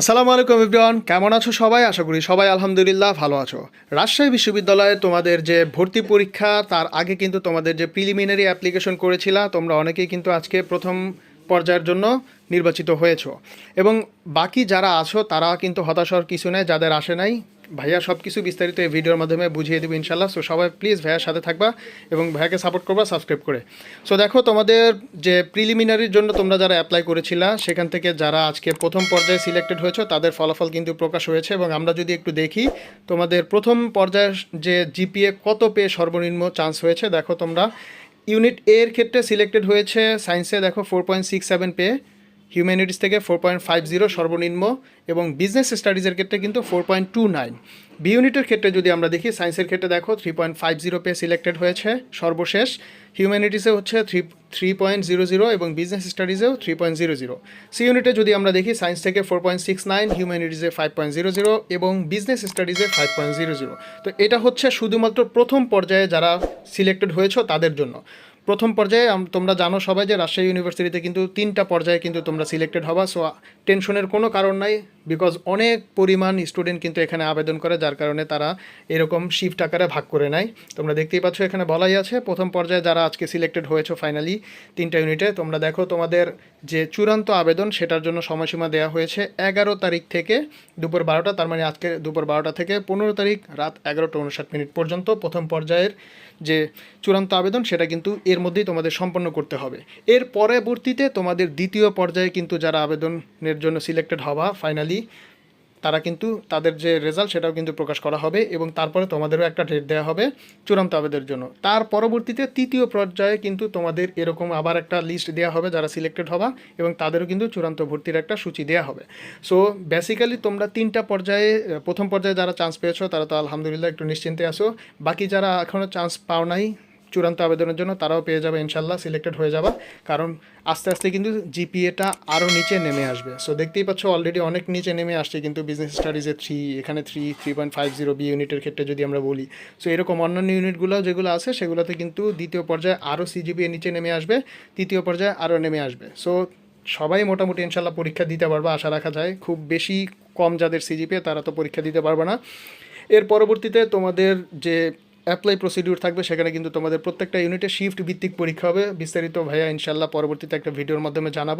আসসালামু আলাইকুম ইব্রান কেমন আছো সবাই? আশা করি সবাই আলহামদুলিল্লাহ ভালো আছো। রাজশাহী বিশ্ববিদ্যালয়ে তোমাদের যে ভর্তি পরীক্ষা, তার আগে কিন্তু তোমাদের যে প্রিলিমিনারি অ্যাপ্লিকেশন করেছিলা, তোমরা অনেকেই কিন্তু আজকে প্রথম পর্যায়ের জন্য নির্বাচিত হয়েছো। এবং বাকি যারা আছো তারা কিন্তু হতাশার কিছু নেই, যাদের আসে নাই ভাইয়া সব কিছু বিস্তারিত এই ভিডিওর মাধ্যমে বুঝিয়ে দেবো ইনশাল্লাহ সো সবাই প্লিজ ভাইয়ার সাথে থাকবা এবং ভাইয়াকে সাপোর্ট করবা সাবস্ক্রাইব করে। সো দেখো, তোমাদের যে প্রিলিমিনারির জন্য তোমরা যারা অ্যাপ্লাই করেছিলা, সেখান থেকে যারা আজকে প্রথম পর্যায়ে সিলেক্টেড হয়েছে, তাদের ফলাফল কিন্তু প্রকাশ হয়েছে এবং আমরা যদি একটু দেখি, তোমাদের প্রথম পর্যায়ে যে জিপিএ কত পেয়ে সর্বনিম্ন চান্স হয়েছে? দেখো তোমরা ইউনিট এর ক্ষেত্রে সিলেক্টেড হয়েছে সায়েন্সে দেখো ফোর পয়েন্ট সিক্স সেভেন পেয়ে। হিউম্যানিটিস থেকে ফোর পয়েন্ট ফাইভ জিরো সর্বনিম্ন এবং বিজনেস স্টাডিজের ক্ষেত্রে কিন্তু four point two nine B ইউনিটের ক্ষেত্রে যদি আমরা দেখি সায়েন্সের ক্ষেত্রে দেখো থ্রি পয়েন্ট ফাইভ জিরো পে সিলেক্টেড হয়েছে সর্বশেষ। হিউম্যানিটিসে হচ্ছে three three point zero zero এবং business স্টাডিজেও three point zero zero C ইউনিটে যদি আমরা দেখি সায়েন্স থেকে ফোর পয়েন্ট সিক্স নাইন হিউম্যানিটিসে ফাইভ পয়েন্ট জিরো জিরো এবং বিজনেস স্টাডিজে ফাইভ পয়েন্ট জিরো জিরো তো এটা হচ্ছে শুধুমাত্র প্রথম পর্যায়ে যারা সিলেক্টেড হয়েছো তাদের জন্য। প্রথম পর্যায়ে তোমরা জানো সবাই যে রাজশাহী ইউনিভার্সিটিতে কিন্তু তিনটা পর্যায়ে কিন্তু তোমরা সিলেক্টেড হবা। সো টেনশনের কোনো কারণ নাই বিকজ অনেক পরিমাণ স্টুডেন্ট কিন্তু এখানে আবেদন করে, যার কারণে তারা এরকম শিফট আকারে ভাগ করে নেয়। তোমরা দেখতেই পাচ্ছ এখানে বলাই আছে, প্রথম পর্যায়ে যারা আজকে সিলেক্টেড হয়েছো ফাইনালি তিনটা ইউনিটে তোমরা দেখো তোমাদের যে চূড়ান্ত আবেদন সেটার জন্য সময়সীমা দেওয়া হয়েছে এগারো তারিখ থেকে দুপুর বারোটা, তার মানে আজকে দুপুর বারোটা থেকে পনেরো তারিখ রাত এগারোটা উনষাট মিনিট পর্যন্ত প্রথম পর্যায়ের যে চূড়ান্ত আবেদন সেটা কিন্তু এর মধ্যেই তোমাদের সম্পন্ন করতে হবে। এর পরবর্তীতে তোমাদের দ্বিতীয় পর্যায়ে কিন্তু যারা আবেদনের জন্য সিলেক্টেড হবা ফাইনালি তারা কিন্তু তাদের যে রেজাল্ট সেটাও কিন্তু প্রকাশ করা হবে এবং তারপরে তোমাদেরও একটা ডেট দেওয়া হবে চূড়ান্ত আবেদনের জন্য। তার পরবর্তীতে তৃতীয় পর্যায়ে কিন্তু তোমাদের এরকম আবার একটা লিস্ট দেওয়া হবে যারা সিলেক্টেড হবা এবং তাদেরও কিন্তু চূড়ান্ত ভর্তির একটা সূচি দেওয়া হবে। সো বেসিক্যালি তোমরা তিনটা পর্যায়ে, প্রথম পর্যায়ে যারা চান্স পেয়েছ তারা তো আলহামদুলিল্লাহ একটু নিশ্চিন্তে আসো বাকি যারা এখনও চান্স পাও নাই চূড়ান্ত আবেদনের জন্য তারাও পেয়ে যাবে ইনশাল্লাহ সিলেক্টেড হয়ে যাবা। কারণ আস্তে আস্তে কিন্তু জিপিএটা আরও নিচে নেমে আসবে। সো দেখতেই পাচ্ছ অলরেডি অনেক নিচে নেমে আসছে কিন্তু বিজনেস স্টাডিজে থ্রি এখানে three three point five zero B ইউনিটের ক্ষেত্রে যদি আমরা বলি। সো এরকম অন্যান্য ইউনিটগুলো যেগুলো আছে, সেগুলোতে কিন্তু দ্বিতীয় পর্যায়ে আরও সিজিপিএ নিচে নেমে আসবে, তৃতীয় পর্যায়ে আরও নেমে আসবে। সো সবাই মোটামুটি ইনশাল্লাহ পরীক্ষা দিতে পারবে, আশা রাখা যায়। খুব বেশি কম যাদের সিজিপিএ তারা তো পরীক্ষা দিতে পারবে না। এর পরবর্তীতে তোমাদের যে অ্যাপ্লাই প্রসিডিউর থাকবে, সেখানে কিন্তু তোমাদের প্রত্যেকটা ইউনিটে শিফট ভিত্তিক পরীক্ষা হবে। বিস্তারিত ভাইয়া ইনশাল্লাহ পরবর্তীতে একটা ভিডিওর মাধ্যমে জানাব।